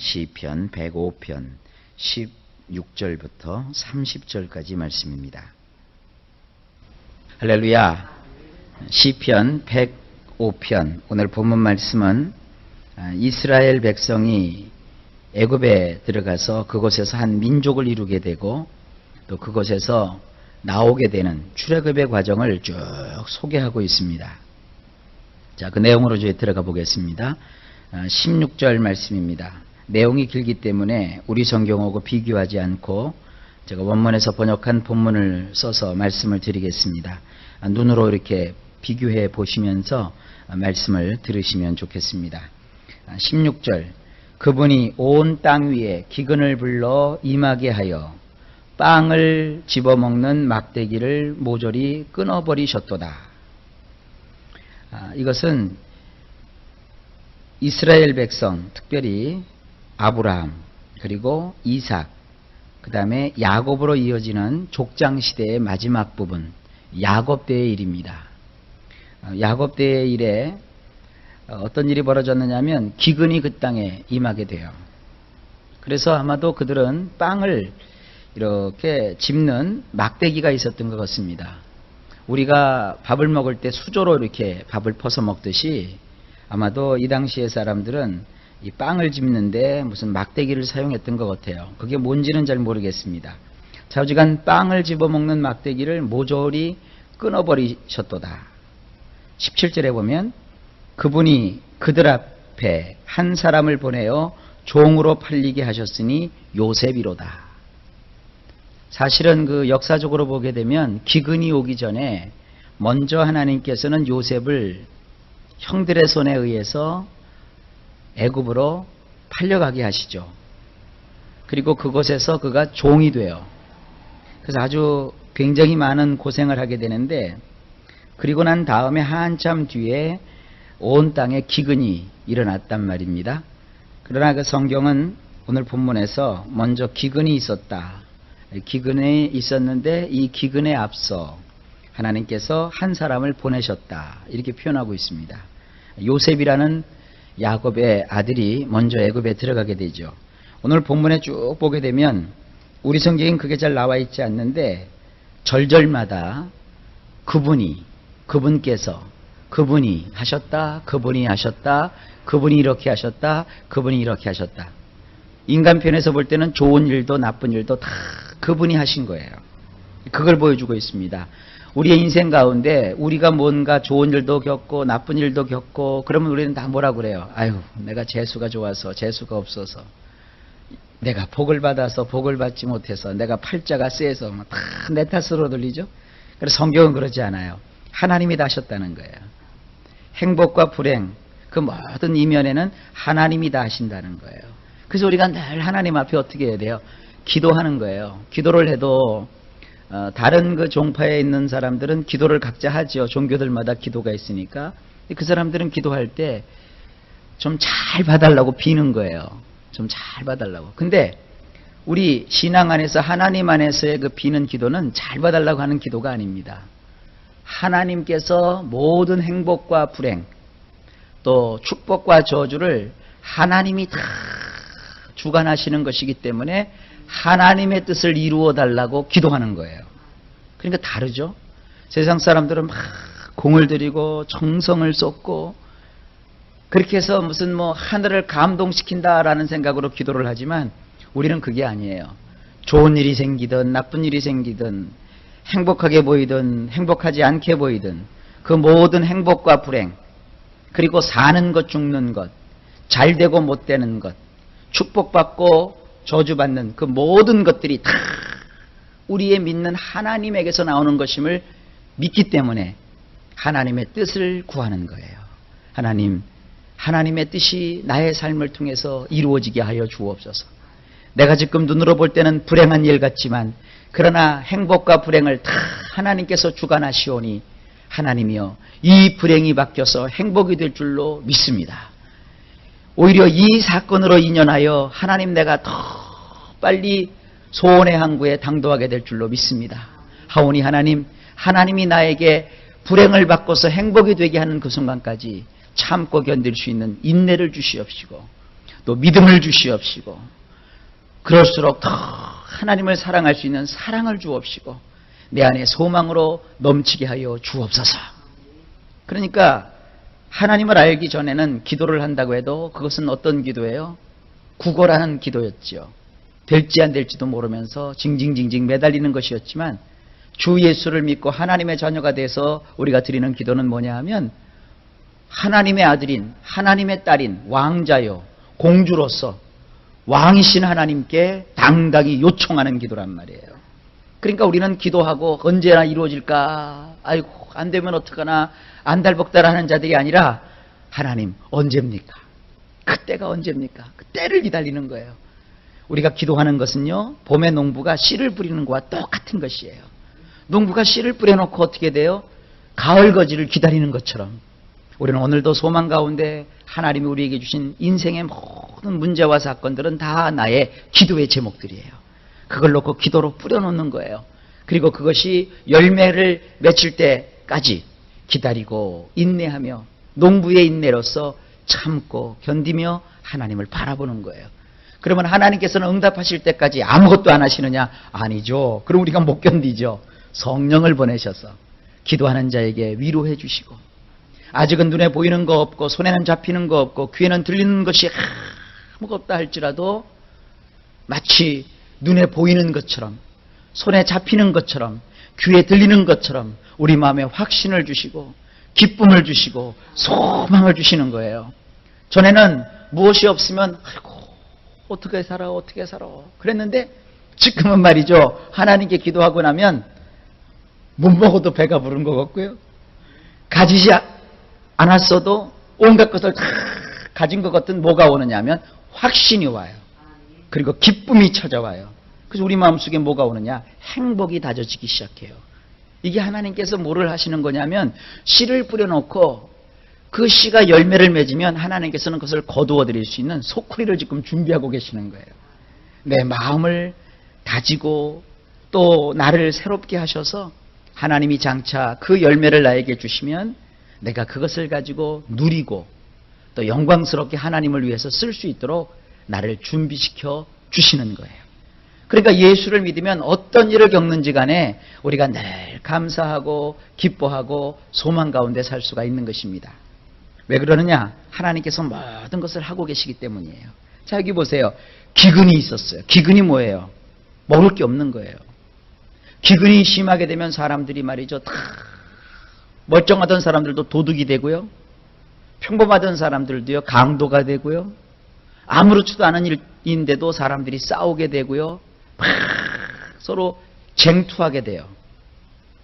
시편 105편 16절부터 30절까지 말씀입니다. 할렐루야. 시편 105편 오늘 본문 말씀은 아, 이스라엘 백성이 애굽에 들어가서 그곳에서 한 민족을 이루게 되고 또 그곳에서 나오게 되는 출애굽의 과정을 쭉 소개하고 있습니다. 자, 그 내용으로 이제 들어가 보겠습니다. 16절 말씀입니다. 내용이 길기 때문에 우리 성경하고 비교하지 않고 제가 원문에서 번역한 본문을 써서 말씀을 드리겠습니다. 아, 눈으로 이렇게 비교해 보시면서 말씀을 들으시면 좋겠습니다. 16절 그분이 온 땅 위에 기근을 불러 임하게 하여 빵을 집어먹는 막대기를 모조리 끊어버리셨도다. 아, 이것은 이스라엘 백성, 특별히 아브라함, 그리고 이삭, 그 다음에 야곱으로 이어지는 족장 시대의 마지막 부분, 야곱 때의 일입니다. 어, 야곱 때의 일에 어떤 일이 벌어졌느냐면 기근이 그 땅에 임하게 돼요. 그래서 아마도 그들은 빵을 이렇게 집는 막대기가 있었던 것 같습니다. 우리가 밥을 먹을 때 수저로 이렇게 밥을 퍼서 먹듯이 아마도 이 당시의 사람들은 이 빵을 집는데 무슨 막대기를 사용했던 것 같아요. 그게 뭔지는 잘 모르겠습니다. 자우지간 빵을 집어먹는 막대기를 모조리 끊어버리셨도다. 17절에 보면 그분이 그들 앞에 한 사람을 보내어 종으로 팔리게 하셨으니 요셉이로다. 사실은 그 역사적으로 보게 되면 기근이 오기 전에 먼저 하나님께서는 요셉을 형들의 손에 의해서 애굽으로 팔려가게 하시죠. 그리고 그곳에서 그가 종이 돼요. 그래서 아주 굉장히 많은 고생을 하게 되는데 그리고 난 다음에 한참 뒤에 온 땅에 기근이 일어났단 말입니다. 그러나 그 성경은 오늘 본문에서 먼저 기근이 있었다. 기근이 있었는데 이 기근에 앞서 하나님께서 한 사람을 보내셨다. 이렇게 표현하고 있습니다. 요셉이라는 야곱의 아들이 먼저 애굽에 들어가게 되죠. 오늘 본문에 쭉 보게 되면 우리 성경엔 그게 잘 나와 있지 않는데 절절마다 그분이 그분께서 그분이 하셨다 그분이 하셨다 그분이 이렇게 하셨다 그분이 이렇게 하셨다 인간 편에서 볼 때는 좋은 일도 나쁜 일도 다 그분이 하신 거예요. 그걸 보여주고 있습니다. 우리의 인생 가운데 우리가 뭔가 좋은 일도 겪고 나쁜 일도 겪고 그러면 우리는 다 뭐라 그래요? 아유, 내가 재수가 좋아서 재수가 없어서 내가 복을 받아서 복을 받지 못해서 내가 팔자가 세서 다 내 탓으로 들리죠? 그래서 성경은 그러지 않아요. 하나님이 다 하셨다는 거예요. 행복과 불행 그 모든 이면에는 하나님이 다 하신다는 거예요. 그래서 우리가 늘 하나님 앞에 어떻게 해야 돼요? 기도하는 거예요. 기도를 해도 어, 다른 그 종파에 있는 사람들은 기도를 각자 하죠. 종교들마다 기도가 있으니까. 그 사람들은 기도할 때 좀 잘 봐달라고 비는 거예요. 좀 잘 봐달라고. 근데 우리 신앙 안에서 하나님 안에서의 그 비는 기도는 잘 봐달라고 하는 기도가 아닙니다. 하나님께서 모든 행복과 불행, 또 축복과 저주를 하나님이 다 주관하시는 것이기 때문에 하나님의 뜻을 이루어 달라고 기도하는 거예요. 그러니까 다르죠. 세상 사람들은 막 공을 들이고 정성을 쏟고 그렇게 해서 무슨 뭐 하늘을 감동시킨다라는 생각으로 기도를 하지만 우리는 그게 아니에요. 좋은 일이 생기든 나쁜 일이 생기든 행복하게 보이든 행복하지 않게 보이든 그 모든 행복과 불행 그리고 사는 것 죽는 것 잘 되고 못 되는 것 축복받고 저주받는 그 모든 것들이 다 우리의 믿는 하나님에게서 나오는 것임을 믿기 때문에 하나님의 뜻을 구하는 거예요. 하나님, 하나님의 뜻이 나의 삶을 통해서 이루어지게 하여 주옵소서. 내가 지금 눈으로 볼 때는 불행한 일 같지만 그러나 행복과 불행을 다 하나님께서 주관하시오니 하나님이여 이 불행이 바뀌어서 행복이 될 줄로 믿습니다. 오히려 이 사건으로 인연하여 하나님 내가 더 빨리 소원의 항구에 당도하게 될 줄로 믿습니다. 하오니 하나님, 하나님이 나에게 불행을 바꿔서 행복이 되게 하는 그 순간까지 참고 견딜 수 있는 인내를 주시옵시고 또 믿음을 주시옵시고 그럴수록 더 하나님을 사랑할 수 있는 사랑을 주옵시고 내 안에 소망으로 넘치게 하여 주옵소서. 그러니까 하나님을 알기 전에는 기도를 한다고 해도 그것은 어떤 기도예요? 구걸하는 기도였지요. 될지 안 될지도 모르면서 징징징징 매달리는 것이었지만 주 예수를 믿고 하나님의 자녀가 돼서 우리가 드리는 기도는 뭐냐 하면 하나님의 아들인 하나님의 딸인 왕자요 공주로서 왕이신 하나님께 당당히 요청하는 기도란 말이에요. 그러니까 우리는 기도하고 언제나 이루어질까? 아이고 안 되면 어떡하나 안달복달 하는 자들이 아니라 하나님 언제입니까? 그때가 언제입니까? 그때를 기다리는 거예요. 우리가 기도하는 것은요 봄의 농부가 씨를 뿌리는 것과 똑같은 것이에요. 농부가 씨를 뿌려놓고 어떻게 돼요? 가을 거지를 기다리는 것처럼 우리는 오늘도 소망 가운데 하나님이 우리에게 주신 인생의 모든 문제와 사건들은 다 나의 기도의 제목들이에요. 그걸 놓고 기도로 뿌려놓는 거예요. 그리고 그것이 열매를 맺힐 때까지 기다리고 인내하며 농부의 인내로서 참고 견디며 하나님을 바라보는 거예요. 그러면 하나님께서는 응답하실 때까지 아무것도 안 하시느냐? 아니죠. 그럼 우리가 못 견디죠. 성령을 보내셔서 기도하는 자에게 위로해 주시고 아직은 눈에 보이는 거 없고 손에는 잡히는 거 없고 귀에는 들리는 것이 아무것도 할지라도 마치 눈에 보이는 것처럼 손에 잡히는 것처럼 귀에 들리는 것처럼 우리 마음에 확신을 주시고 기쁨을 주시고 소망을 주시는 거예요. 전에는 무엇이 없으면 아이고 어떻게 살아 어떻게 살아? 그랬는데 지금은 말이죠. 하나님께 기도하고 나면 못 먹어도 배가 부른 것 같고요. 가지지 않았어도 온갖 것을 다 가진 것 같은 뭐가 오느냐면 확신이 와요 그리고 기쁨이 찾아와요. 그래서 우리 마음속에 뭐가 오느냐? 행복이 다져지기 시작해요. 이게 하나님께서 뭐를 하시는 거냐면 씨를 뿌려놓고 그 씨가 열매를 맺으면 하나님께서는 그것을 거두어 드릴 수 있는 소쿠리를 지금 준비하고 계시는 거예요. 내 마음을 다지고 또 나를 새롭게 하셔서 하나님이 장차 그 열매를 나에게 주시면 내가 그것을 가지고 누리고 또 영광스럽게 하나님을 위해서 쓸 수 있도록 나를 준비시켜 주시는 거예요. 그러니까 예수를 믿으면 어떤 일을 겪는지 간에 우리가 늘 감사하고 기뻐하고 소망 가운데 살 수가 있는 것입니다. 왜 그러느냐? 하나님께서 모든 것을 하고 계시기 때문이에요. 자, 여기 보세요. 기근이 있었어요. 기근이 뭐예요? 먹을 게 없는 거예요. 기근이 심하게 되면 사람들이 말이죠. 다 멀쩡하던 사람들도 도둑이 되고요. 평범하던 사람들도요. 강도가 되고요. 아무렇지도 않은 일인데도 사람들이 싸우게 되고요. 막 서로 쟁투하게 돼요.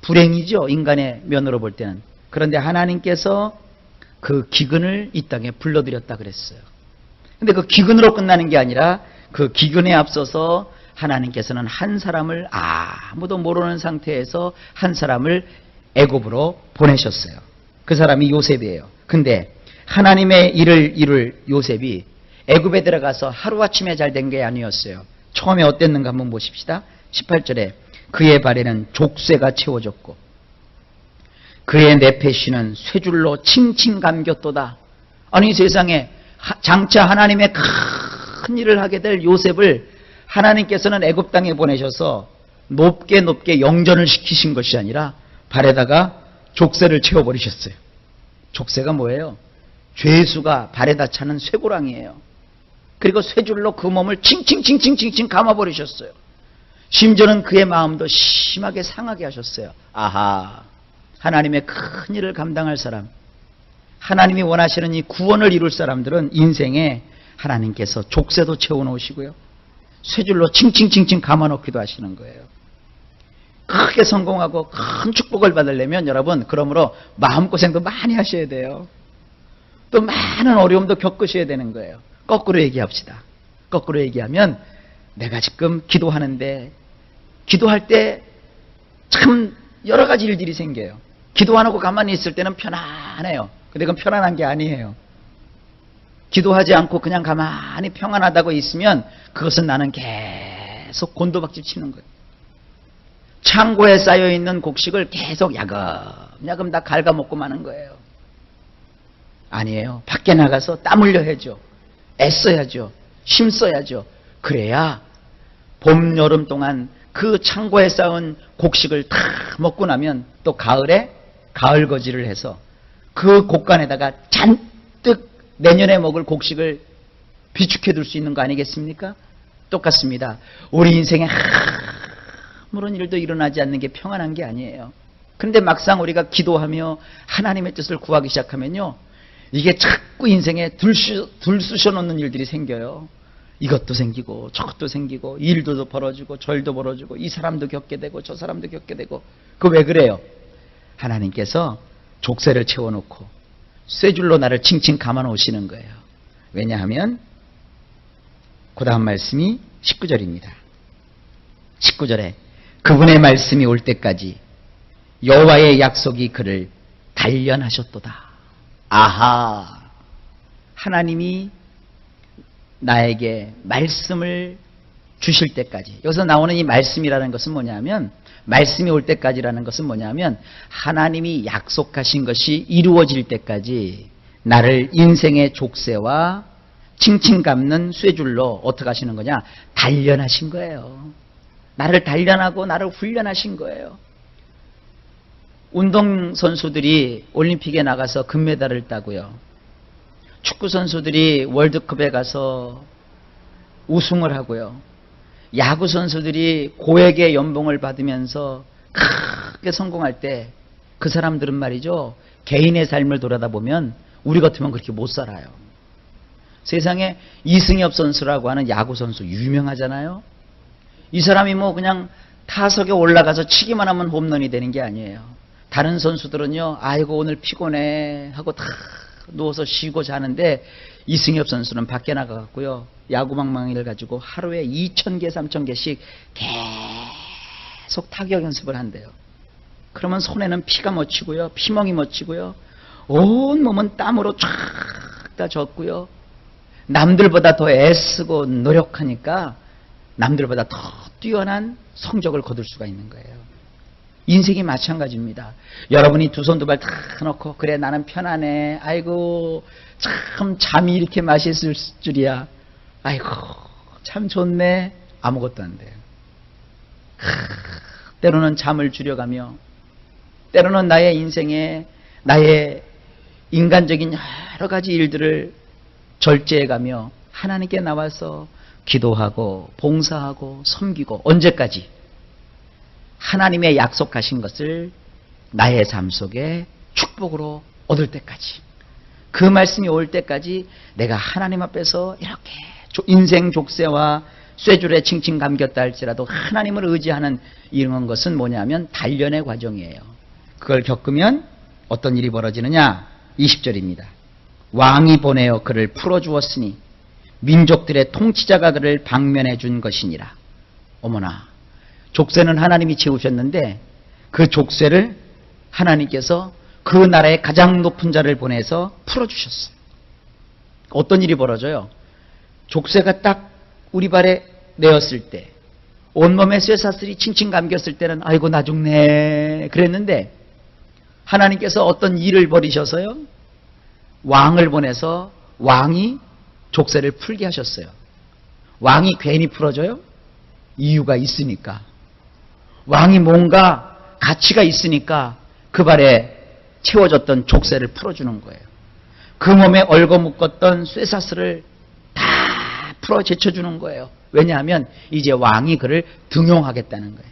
불행이죠. 인간의 면으로 볼 때는. 그런데 하나님께서 그 기근을 이 땅에 불러들였다 그랬어요. 근데 그 기근으로 끝나는 게 아니라 그 기근에 앞서서 하나님께서는 한 사람을 아무도 모르는 상태에서 한 사람을 애굽으로 보내셨어요. 그 사람이 요셉이에요. 근데 하나님의 일을 이룰 요셉이 애굽에 들어가서 하루아침에 잘 된 게 아니었어요. 처음에 어땠는가 한번 보십시다. 18절에 그의 발에는 족쇄가 채워졌고 그의 내패시는 쇠줄로 칭칭 감겼도다. 아니 세상에 장차 하나님의 큰 일을 하게 될 요셉을 하나님께서는 애굽 땅에 보내셔서 높게 높게 영전을 시키신 것이 아니라 발에다가 족쇄를 채워버리셨어요. 족쇄가 뭐예요? 죄수가 발에다 차는 쇠고랑이에요. 그리고 쇠 줄로 그 몸을 칭칭칭칭칭칭 감아버리셨어요. 심지어는 그의 마음도 심하게 상하게 하셨어요. 아하. 하나님의 큰 일을 감당할 사람, 하나님이 원하시는 이 구원을 이룰 사람들은 인생에 하나님께서 족쇄도 채워놓으시고요. 쇠줄로 칭칭칭칭 감아놓기도 하시는 거예요. 크게 성공하고 큰 축복을 받으려면 여러분 그러므로 마음고생도 많이 하셔야 돼요. 또 많은 어려움도 겪으셔야 되는 거예요. 거꾸로 얘기합시다. 거꾸로 얘기하면 내가 지금 기도하는데 기도할 때 참 여러 가지 일들이 생겨요. 기도 안 하고 가만히 있을 때는 편안해요. 근데 그건 편안한 게 아니에요. 기도하지 않고 그냥 가만히 평안하다고 있으면 그것은 나는 계속 곤도박질 치는 거예요. 창고에 쌓여 있는 곡식을 계속 야금야금 다 갉아먹고 마는 거예요. 아니에요. 밖에 나가서 땀 흘려 해죠. 애써야죠. 힘써야죠. 그래야 봄, 여름 동안 그 창고에 쌓은 곡식을 다 먹고 나면 또 가을에 가을 거지를 해서 그 곡간에다가 잔뜩 내년에 먹을 곡식을 비축해 둘 수 있는 거 아니겠습니까? 똑같습니다. 우리 인생에 아무런 일도 일어나지 않는 게 평안한 게 아니에요. 그런데 막상 우리가 기도하며 하나님의 뜻을 구하기 시작하면요. 이게 자꾸 인생에 들쑤, 들쑤셔 놓는 일들이 생겨요. 이것도 생기고 저것도 생기고 일도 벌어지고 절도 벌어지고 이 사람도 겪게 되고 저 사람도 겪게 되고 그 왜 그래요? 하나님께서 족쇄를 채워놓고 쇠줄로 나를 칭칭 감아 놓으시는 거예요. 왜냐하면 그 다음 말씀이 19절입니다. 19절에 그분의 말씀이 올 때까지 여호와의 약속이 그를 단련하셨도다. 아하. 하나님이 나에게 말씀을 주실 때까지. 여기서 나오는 이 말씀이라는 것은 뭐냐면, 말씀이 올 때까지라는 것은 뭐냐면, 하나님이 약속하신 것이 이루어질 때까지 나를 인생의 족쇄와 칭칭 감는 쇠줄로 어떻게 하시는 거냐? 단련하신 거예요. 나를 단련하고 나를 훈련하신 거예요. 운동선수들이 올림픽에 나가서 금메달을 따고요. 축구선수들이 월드컵에 가서 우승을 하고요. 야구선수들이 고액의 연봉을 받으면서 크게 성공할 때 그 사람들은 말이죠. 개인의 삶을 돌아다 보면 우리 같으면 그렇게 못 살아요. 세상에 이승엽 선수라고 하는 야구선수 유명하잖아요. 이 사람이 뭐 그냥 타석에 올라가서 치기만 하면 홈런이 되는 게 아니에요. 다른 선수들은요, 아이고, 오늘 피곤해. 하고 다 누워서 쉬고 자는데, 이승엽 선수는 밖에 나가갖고요, 야구망망이를 가지고 하루에 2,000개, 3,000개씩 계속 타격 연습을 한대요. 그러면 손에는 피가 멎히고요, 피멍이 멎히고요, 온 몸은 땀으로 쫙 다 젖고요, 남들보다 더 애쓰고 노력하니까 남들보다 더 뛰어난 성적을 거둘 수가 있는 거예요. 인생이 마찬가지입니다. 여러분이 두 손 두 발 다 놓고 그래 나는 편안해. 아이고 참 잠이 이렇게 맛있을 줄이야. 아이고 참 좋네. 아무것도 안 돼요. 하, 때로는 잠을 줄여가며 때로는 나의 인생에 나의 인간적인 여러 가지 일들을 절제해가며 하나님께 나와서 기도하고 봉사하고 섬기고 언제까지 하나님의 약속하신 것을 나의 삶 속에 축복으로 얻을 때까지 그 말씀이 올 때까지 내가 하나님 앞에서 이렇게 인생 족쇄와 쇠줄에 칭칭 감겼다 할지라도 하나님을 의지하는 이런 것은 뭐냐면 단련의 과정이에요. 그걸 겪으면 어떤 일이 벌어지느냐? 20절입니다. 왕이 보내어 그를 풀어주었으니 민족들의 통치자가 그를 방면해 준 것이니라. 어머나, 족쇄는 하나님이 채우셨는데 그 족쇄를 하나님께서 그 나라의 가장 높은 자를 보내서 풀어주셨어요. 어떤 일이 벌어져요? 족쇄가 딱 우리 발에 내었을 때, 온몸에 쇠사슬이 칭칭 감겼을 때는 아이고 나 죽네 그랬는데 하나님께서 어떤 일을 벌이셔서요? 왕을 보내서 왕이 족쇄를 풀게 하셨어요. 왕이 괜히 풀어줘요? 이유가 있으니까. 왕이 뭔가 가치가 있으니까 그 발에 채워졌던 족쇄를 풀어주는 거예요. 그 몸에 얼거묶었던 쇠사슬을 다 풀어 제쳐주는 거예요. 왜냐하면 이제 왕이 그를 등용하겠다는 거예요.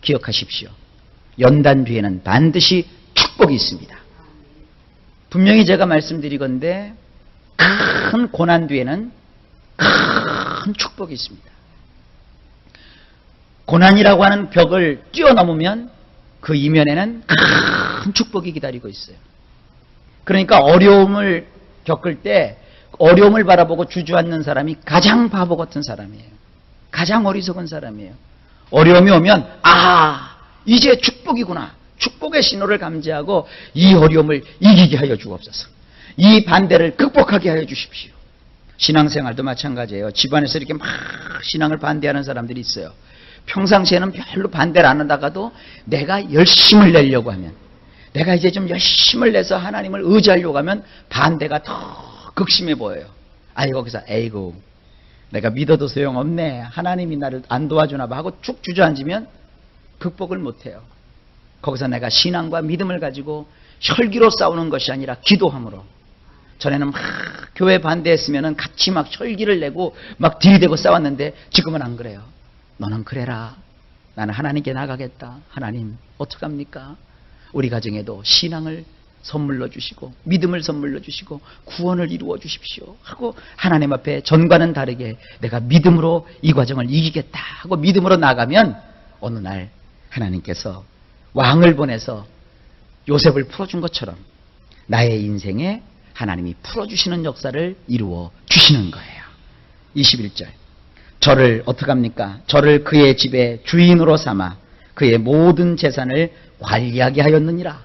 기억하십시오. 연단 뒤에는 반드시 축복이 있습니다. 분명히 제가 말씀드리건데 큰 고난 뒤에는 큰 축복이 있습니다. 고난이라고 하는 벽을 뛰어넘으면 그 이면에는 큰 축복이 기다리고 있어요. 그러니까 어려움을 겪을 때 어려움을 바라보고 주저앉는 사람이 가장 바보 같은 사람이에요. 가장 어리석은 사람이에요. 어려움이 오면 아 이제 축복이구나. 축복의 신호를 감지하고 이 어려움을 이기게 하여 주옵소서. 이 반대를 극복하게 하여 주십시오. 신앙생활도 마찬가지예요. 집안에서 이렇게 막 신앙을 반대하는 사람들이 있어요. 평상시에는 별로 반대를 안 하다가도 내가 열심을 내려고 하면 내가 이제 좀 열심을 내서 하나님을 의지하려고 하면 반대가 더 극심해 보여요. 아이 거기서 에이고 내가 믿어도 소용없네. 하나님이 나를 안 도와주나 봐 하고 쭉 주저앉으면 극복을 못해요. 거기서 내가 신앙과 믿음을 가지고 혈기로 싸우는 것이 아니라 기도함으로. 전에는 막 교회 반대했으면 같이 막 혈기를 내고 막 들이대고 싸웠는데 지금은 안 그래요. 너는 그래라. 나는 하나님께 나가겠다. 하나님, 어떡합니까? 우리 가정에도 신앙을 선물로 주시고 믿음을 선물로 주시고 구원을 이루어 주십시오 하고 하나님 앞에 전과는 다르게 내가 믿음으로 이 과정을 이기겠다 하고 믿음으로 나가면 어느 날 하나님께서 왕을 보내서 요셉을 풀어준 것처럼 나의 인생에 하나님이 풀어주시는 역사를 이루어 주시는 거예요. 21절. 저를 어떡합니까? 저를 그의 집에 주인으로 삼아 그의 모든 재산을 관리하게 하였느니라.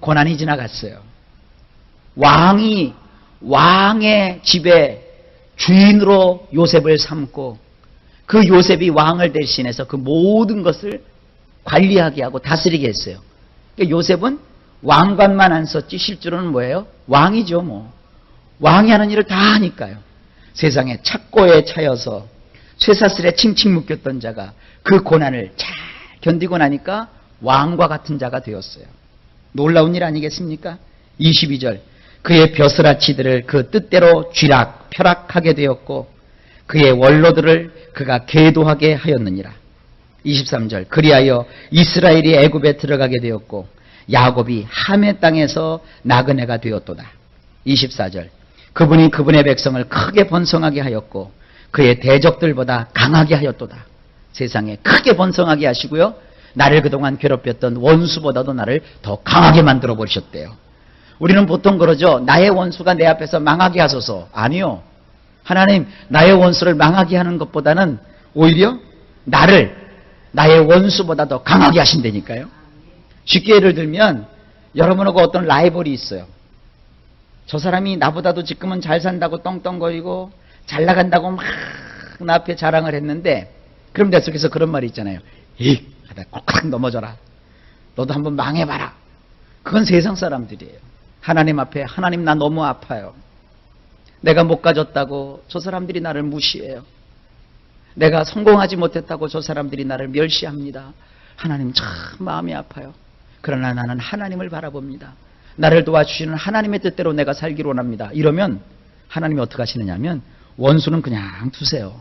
고난이 지나갔어요. 왕이 왕의 집에 주인으로 요셉을 삼고 그 요셉이 왕을 대신해서 그 모든 것을 관리하게 하고 다스리게 했어요. 그러니까 요셉은 왕관만 안 썼지 실제로는 뭐예요? 왕이죠 뭐. 왕이 하는 일을 다 하니까요. 세상에 착고에 차여서 쇠사슬에 칭칭 묶였던 자가 그 고난을 잘 견디고 나니까 왕과 같은 자가 되었어요. 놀라운 일 아니겠습니까? 22절. 그의 벼슬아치들을 그 뜻대로 쥐락, 펴락하게 되었고 그의 원로들을 그가 계도하게 하였느니라. 23절. 그리하여 이스라엘이 애굽에 들어가게 되었고 야곱이 함의 땅에서 나그네가 되었도다. 24절. 그분이 그분의 백성을 크게 번성하게 하였고 그의 대적들보다 강하게 하였도다. 세상에 크게 번성하게 하시고요. 나를 그동안 괴롭혔던 원수보다도 나를 더 강하게 만들어 버리셨대요. 우리는 보통 그러죠. 나의 원수가 내 앞에서 망하게 하소서. 아니요. 하나님, 나의 원수를 망하게 하는 것보다는 오히려 나를 나의 원수보다 더 강하게 하신다니까요. 쉽게 예를 들면 여러분하고 어떤 라이벌이 있어요. 저 사람이 나보다도 지금은 잘 산다고 떵떵거리고 잘 나간다고 막 나 앞에 자랑을 했는데 그럼 내 속에서 그런 말이 있잖아요. 이 하다 콕 넘어져라. 너도 한번 망해봐라. 그건 세상 사람들이에요. 하나님 앞에 하나님 나 너무 아파요. 내가 못 가졌다고 저 사람들이 나를 무시해요. 내가 성공하지 못했다고 저 사람들이 나를 멸시합니다. 하나님 참 마음이 아파요. 그러나 나는 하나님을 바라봅니다. 나를 도와주시는 하나님의 뜻대로 내가 살기로 원합니다. 이러면 하나님이 어떻게 하시느냐면 원수는 그냥 두세요.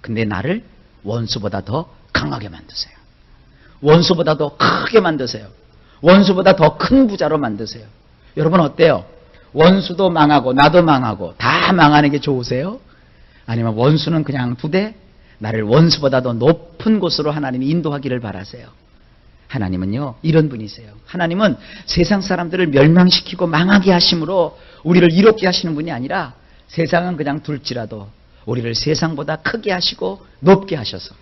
근데 나를 원수보다 더 강하게 만드세요. 원수보다 더 크게 만드세요. 원수보다 더 큰 부자로 만드세요. 여러분 어때요? 원수도 망하고 나도 망하고 다 망하는 게 좋으세요? 아니면 원수는 그냥 두되 나를 원수보다 더 높은 곳으로 하나님이 인도하기를 바라세요. 하나님은요, 이런 분이세요. 하나님은 세상 사람들을 멸망시키고 망하게 하심으로 우리를 이롭게 하시는 분이 아니라 세상은 그냥 둘지라도 우리를 세상보다 크게 하시고 높게 하셔서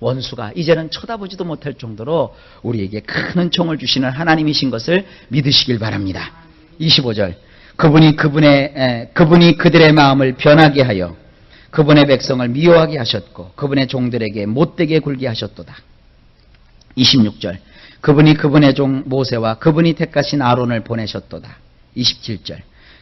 원수가 이제는 쳐다보지도 못할 정도로 우리에게 큰 은총을 주시는 하나님이신 것을 믿으시길 바랍니다. 25절. 그분이 그분의 에, 그분이 그들의 마음을 변하게 하여 그분의 백성을 미워하게 하셨고 그분의 종들에게 못되게 굴게 하셨도다. 26절. 그분이 그분의 종 모세와 그분이 택하신 아론을 보내셨도다. 27절.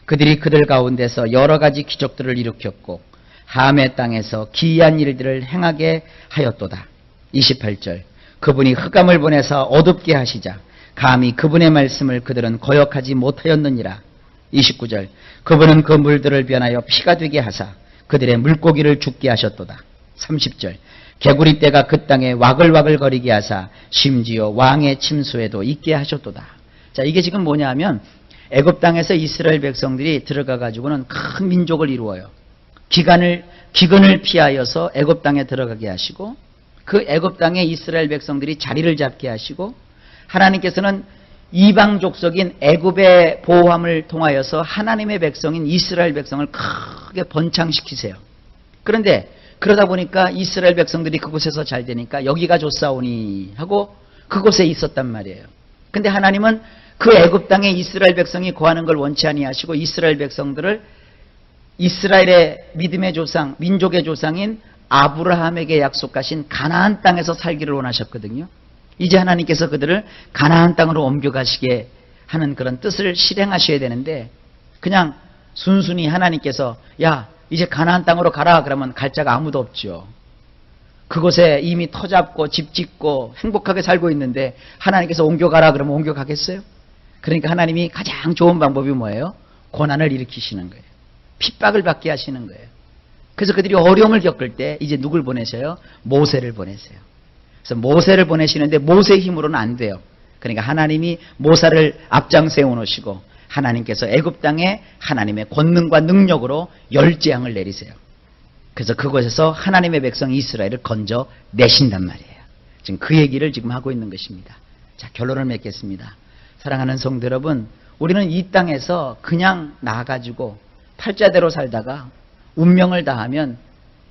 그들이 그들 가운데서 여러 가지 기적들을 일으켰고 함의 땅에서 기이한 일들을 행하게 하였도다. 28절. 그분이 흑암을 보내서 어둡게 하시자 감히 그분의 말씀을 그들은 거역하지 못하였느니라. 29절. 그분은 그 물들을 변하여 피가 되게 하사 그들의 물고기를 죽게 하셨도다. 30절. 개구리 떼가 그 땅에 와글와글 거리게 하사 심지어 왕의 침수에도 있게 하셨도다. 자, 이게 지금 뭐냐 하면 애굽 땅에서 이스라엘 백성들이 들어가 가지고는 큰 민족을 이루어요. 기간을 기근을 피하여서 애굽 땅에 들어가게 하시고 그 애굽 땅에 이스라엘 백성들이 자리를 잡게 하시고 하나님께서는 이방 족속인 애굽의 보호함을 통하여서 하나님의 백성인 이스라엘 백성을 크게 번창시키세요. 그런데 그러다 보니까 이스라엘 백성들이 그곳에서 잘 되니까 여기가 좋사오니 하고 그곳에 있었단 말이에요. 근데 하나님은 그 애굽 땅에 이스라엘 백성이 거하는 걸 원치 아니하시고 이스라엘 백성들을 이스라엘의 믿음의 조상, 민족의 조상인 아브라함에게 약속하신 가나안 땅에서 살기를 원하셨거든요. 이제 하나님께서 그들을 가나안 땅으로 옮겨가시게 하는 그런 뜻을 실행하셔야 되는데 그냥 순순히 하나님께서 야 이제 가나안 땅으로 가라 그러면 갈 자가 아무도 없죠. 그곳에 이미 터 잡고 집 짓고 행복하게 살고 있는데 하나님께서 옮겨가라 그러면 옮겨가겠어요? 그러니까 하나님이 가장 좋은 방법이 뭐예요? 고난을 일으키시는 거예요. 핍박을 받게 하시는 거예요. 그래서 그들이 어려움을 겪을 때 이제 누굴 보내세요? 모세를 보내세요. 그래서 모세를 보내시는데 모세의 힘으로는 안 돼요. 그러니까 하나님이 모사를 앞장 세워 놓으시고 하나님께서 애굽 땅에 하나님의 권능과 능력으로 열재앙을 내리세요. 그래서 그곳에서 하나님의 백성 이스라엘을 건져 내신단 말이에요. 지금 그 얘기를 지금 하고 있는 것입니다. 자, 결론을 맺겠습니다. 사랑하는 성도 여러분, 우리는 이 땅에서 그냥 나가지고 팔자대로 살다가 운명을 다하면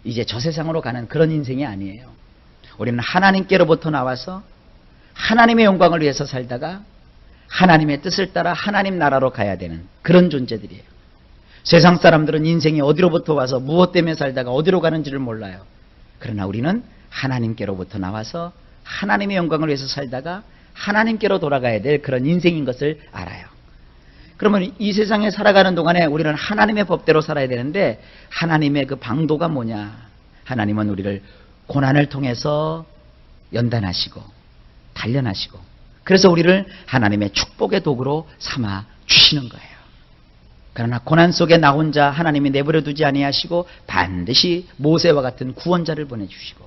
이제 저 세상으로 가는 그런 인생이 아니에요. 우리는 하나님께로부터 나와서 하나님의 영광을 위해서 살다가 하나님의 뜻을 따라 하나님 나라로 가야 되는 그런 존재들이에요. 세상 사람들은 인생이 어디로부터 와서 무엇 때문에 살다가 어디로 가는지를 몰라요. 그러나 우리는 하나님께로부터 나와서 하나님의 영광을 위해서 살다가 하나님께로 돌아가야 될 그런 인생인 것을 알아요. 그러면 이 세상에 살아가는 동안에 우리는 하나님의 법대로 살아야 되는데 하나님의 그 방도가 뭐냐? 하나님은 우리를 고난을 통해서 연단하시고 단련하시고 그래서 우리를 하나님의 축복의 도구로 삼아 주시는 거예요. 그러나 고난 속에 나 혼자 하나님이 내버려 두지 아니하시고 반드시 모세와 같은 구원자를 보내 주시고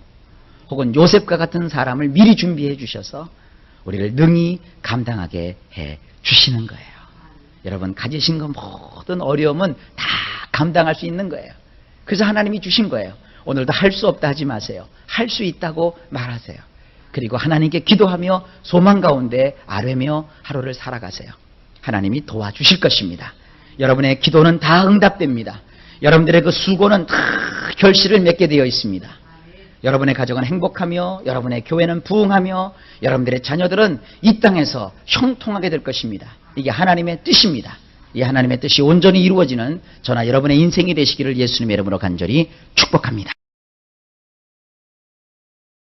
혹은 요셉과 같은 사람을 미리 준비해 주셔서 우리를 능히 감당하게 해 주시는 거예요. 여러분 가지신 것 모든 어려움은 다 감당할 수 있는 거예요. 그래서 하나님이 주신 거예요. 오늘도 할 수 없다 하지 마세요. 할 수 있다고 말하세요. 그리고 하나님께 기도하며 소망 가운데 아뢰며 하루를 살아가세요. 하나님이 도와주실 것입니다. 여러분의 기도는 다 응답됩니다. 여러분들의 그 수고는 다 결실을 맺게 되어 있습니다. 여러분의 가정은 행복하며 여러분의 교회는 부흥하며 여러분들의 자녀들은 이 땅에서 형통하게 될 것입니다. 이게 하나님의 뜻입니다. 이 하나님의 뜻이 온전히 이루어지는 저나 여러분의 인생이 되시기를 예수님의 이름으로 간절히 축복합니다.